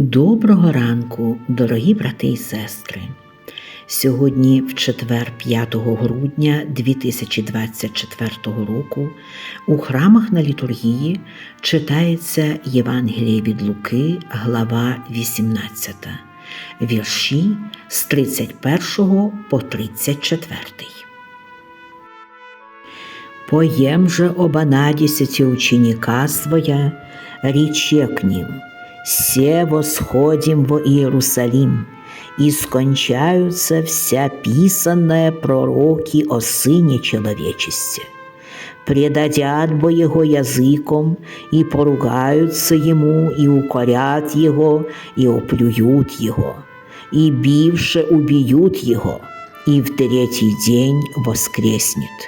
Доброго ранку, дорогі брати і сестри. Сьогодні, в четвер 5 грудня 2024 року, у храмах на літургії читається Євангеліє від Луки, глава 18, вірші з 31 по 34. Поем же оба надесяти ученика своя, рече к ним, «Се восходим во Иерусалим, и скончаются вся писанная пророки о Сыне Человечесте. Предадят бо Его языком, и поругаются Ему, и укорят Его, и оплюют Его, и бивше убьют Его, и в третий день воскреснет.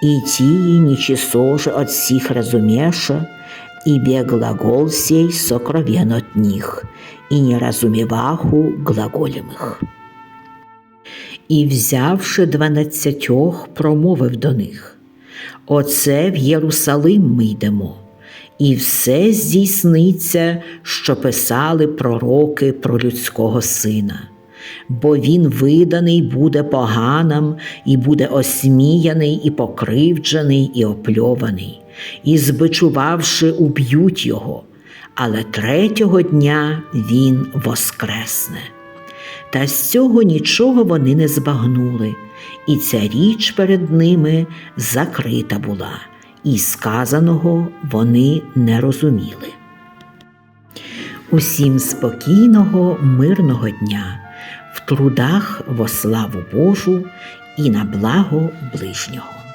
И тии ничего же от сих разумеша, ибо глагол сей сокровен от них, и не разумеваху глаголемых. І, взявши дванадцятьох, промовив до них Оце в Єрусалим ми йдемо, і все здійсниться, що писали пророки про людського сина. Бо він виданий буде поганам, і буде осміяний, і покривджений, і опльований, і, збичувавши, уб'ють його, але третього дня він воскресне. Та з цього нічого вони не збагнули, і ця річ перед ними закрита була, і сказаного вони не розуміли. Усім спокійного, мирного дня, в трудах во славу Божу і на благо ближнього.